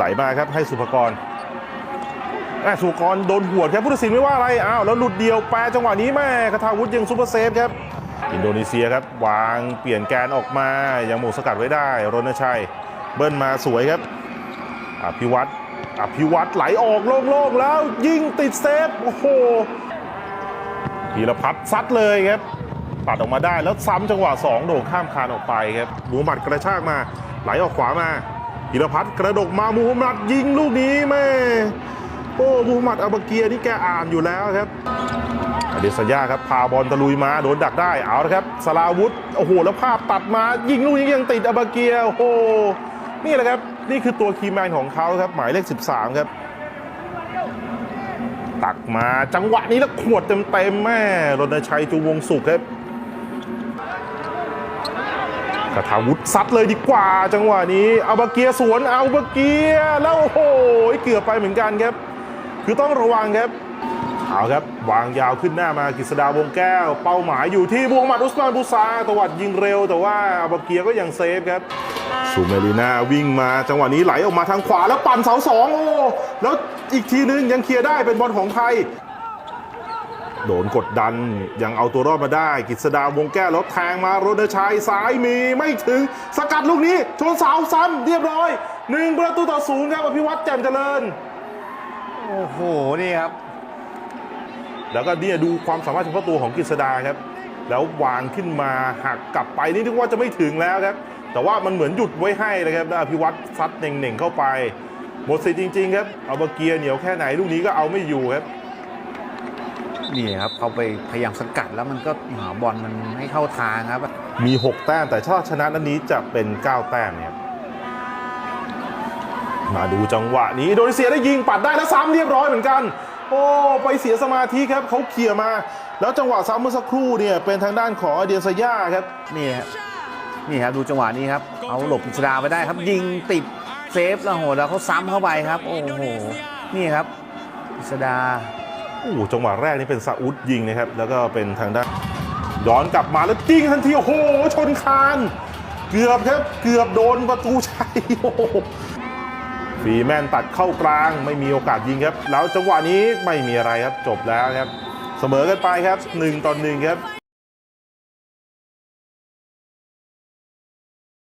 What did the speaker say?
ไหลมาครับให้สุภกรอะสุภกรโดนหัวดครับผู้ตัดสินไม่ว่าอะไรอ้าวแล้วหลุดเดียวแปรจังหวะนี้แม่คาทาวุฒิยังซูเปอร์เซฟครับอินโดนีเซียครับวางเปลี่ยนแกนออกมายังหมงสกัดไว้ได้รณชัย เบิ้ลมาสวยครับอภิวัตอภิวัตไหลออกโล่งๆแล้วยิงติดเซฟโอ้โหพีรพัฒน์ซัดเลยครับปัดออกมาได้แล้วซ้ำจังหวะ 2 โด่งข้ามคานออกไปครับหมูหมัดกระชากมา ไหลออกขวามา พีรพัฒน์กระดกมามูฮัมหมัดยิงลูกนี้แม่โอ้มูฮัมหมัดอับาเกียนี่แกอ่านอยู่แล้วครับเดสยาครับพาบอลตะลุยมาโดนดักได้เอาละครับสลาวุธโอ้โหแล้วภาพตัดมายิงลูกนี้ยังติดอับาเกียโอ้โหนี่แหละครับนี่คือตัวคีแมนของเขาครับหมายเลข 13 ครับ ตักมาจังหวะนี้แล้วขวดเต็มๆแม่รณชัยจูวงสุขครับ กระทาวุธซัดเลยดีกว่า จังหวะนี้เอาบาเกียสวนเอาบาเกียแล้วโอ้โหเกือบไปเหมือนกันครับ คือต้องระวังครับเอาครับ วางยาวขึ้นหน้ามากฤษดาวงแก้ว เป้าหมายอยู่ที่บวงหมัดอุสมานบูซาตวัดยิงเร็ว แต่ว่าอาบาเกียก็ยังเซฟครับซูเมลิน่าวิ่งมาจังหวะนี้ไหลออกมาทางขวาแล้วปั่นเสาสองโอ้แล้วอีกทีนึงยังเคลียร์ได้เป็นบอลของไทย โดนกดดันยังเอาตัวรอดมาได้กฤษดาวงแก้วแล้วแทงมารณชัยสายมีไม่ถึง สกัดลูกนี้ชนเสาซ้ำเรียบร้อยหนึ่งประตูต่อศูนย์ครับอภิวัตรแจ่มเจริญ โอ้โหนี่ครับ แล้วก็เนี่ยดูความสามารถเฉพาะตัวของกฤษดาครับ แล้ววางขึ้นมาหักกลับไปนี่นึกว่าจะไม่ถึงแล้วครับ แต่ว่ามันเหมือนหยุดไว้ให้เลยครับแล้วอภิวัตรซัดเน่งๆเข้าไป หมดสิทธิ์จริง ๆ ครับเอาบาเกียร์เหนียวแค่ไหนลูกนี้ก็เอาไม่อยู่ครับ นี่ครับเขาไปพยายามสกัดแล้วมันก็หาบอลมันไม่เข้าทางครับ มี 6 แต้มแต่ถ้าชนะนัดนี้จะเป็น 9 แต้มเนี่ยมาดูจังหวะนี้อินโดนีเซียได้ยิงปัดได้แล้วซ้ำเรียบร้อยเหมือนกัน โอ้ไปเสียสมาธิครับเขาเคลียร์มา แล้วจังหวะซ้ำเมื่อสักครู่เนี่ยเป็นทางด้านของอเดียสยาครับนี่ครับนี่ครับดูจังหวะนี้ครับเอาหลบกฤษดาไปได้ครับ ยิงติดเซฟแล้วโหแล้วเขาซ้ำเข้าไปครับ โอ้โหนี่ครับกฤษดา โอ้จังหวะแรกนี่เป็นซาอุดยิงนะครับ แล้วก็เป็นทางด้านย้อนกลับมาแล้วจิงทันทีโอ้โหชนคาน เกือบครับเกือบโดนประตูชัยโอ้โหฟีแมนตัดเข้ากลางไม่มีโอกาสยิงครับ แล้วจังหวะนี้ไม่มีอะไรครับจบแล้วครับ เสมอกันไปครับ1ต่อ1ครับ